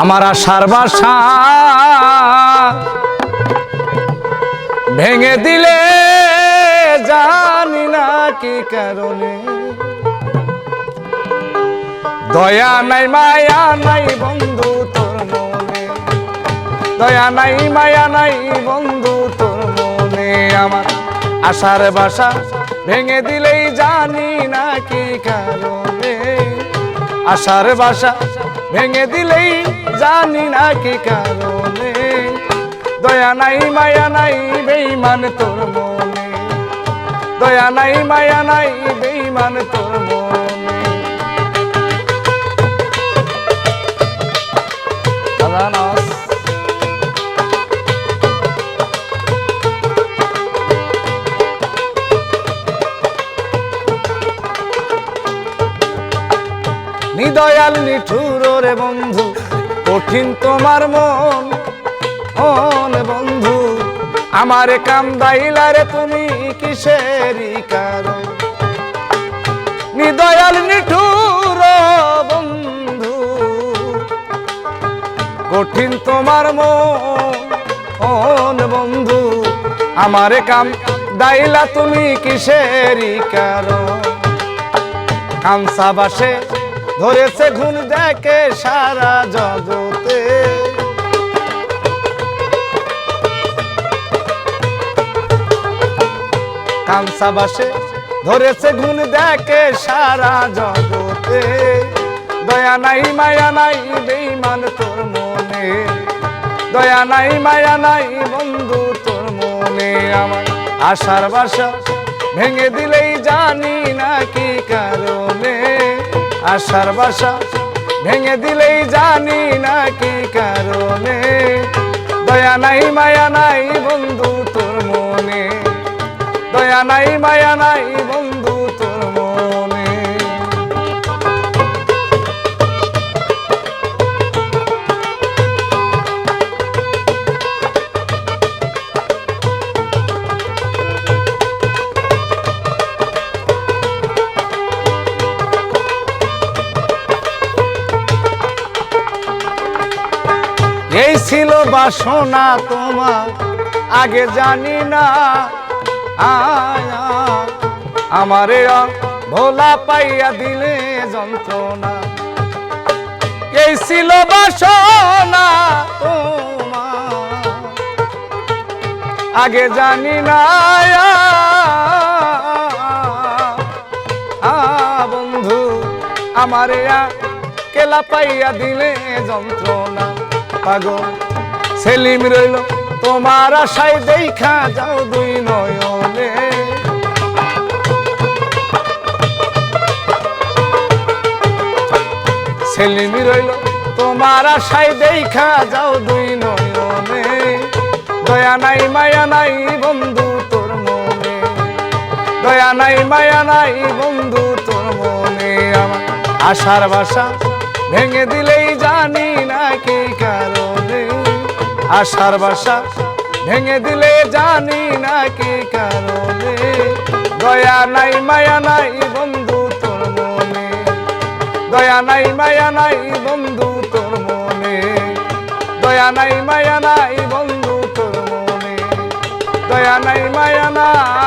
আমার আশার ভেঙে দিলে জানি না কি কারণে। দয়া নাই, মায়া নাই বন্ধু তোর মনে। দয়া নাই, মায়া নাই বন্ধু তোর মনে। আমার আশার বাসা ভেঙে দিলেই জানি না কি কারণে। আশার বাসা ভেঙে দিলেই জানি না কি কারণে। দয়া নাই, মায়া নাই বেইমান তোর মনে। দয়া নাই, মায়া নাই বেইমান তোর নিদয়াল নিঠুর রে বন্ধু, কঠিন তোমার মন মন বন্ধু। আমারে কাম দাইলারে তুমি কিসেরই কারণ? নিদয়াল নিঠুর বন্ধু, কঠিন তোমার মন বন্ধু। আমারে কাম দাইলা তুমি কিসেরই কারণ? কামসা বাসে ধরেছে ঘুণ দেখে সারা জগতে। কামসা বাসে ধরেছে ঘুণ দেখে সারা জগতে। দয়া নাই, মায়া নাই বেইমান তোর মনে। দয়া নাই, মায়া নাই, বন্ধু তোর মনে। আমার আশার বাসা ভেঙে দিলেই জানি না কি কারণে। আশার বাসা ভেঙে দিলেই জানি না কি কারণে। দয়া নাই, মায়া নাই বন্ধু তোর মনে। দয়া নাই, মায়া নাই এই ছিল বাসনা তোমার, আগে জানি না। আমারে ভোলা পাইয়া দিলে যন্ত্রণা। এই ছিল বাসনা আগে জানি না। বন্ধু, আমারে কেলা পাইয়া দিলে যন্ত্রণা। পাগল সেলিম রইল, তোমার আশায় দেখা যাও দুই নয়নে। সেলিম রইল, তোমার আশায় দেখা যাও দুই নয়নে। দয়া নাই, মায়া নাই বন্ধু তোর মনে। দয়া নাই, মায়া নাই বন্ধু তোর মনে। আমার আশার বাসা ভেঙে দিলেই জানি না কি কারণে। আশার বাসা ভেঙে দিলে জানি না কি কারণে। দয়া নাই, মায়া নাই বন্ধু তোর মনে। দয়া নাই, মায়া নাই বন্ধু তোর মনে। দয়া নাই, মায়া নাই বন্ধু তোর মনে। দয়া নাই, মায়া নাই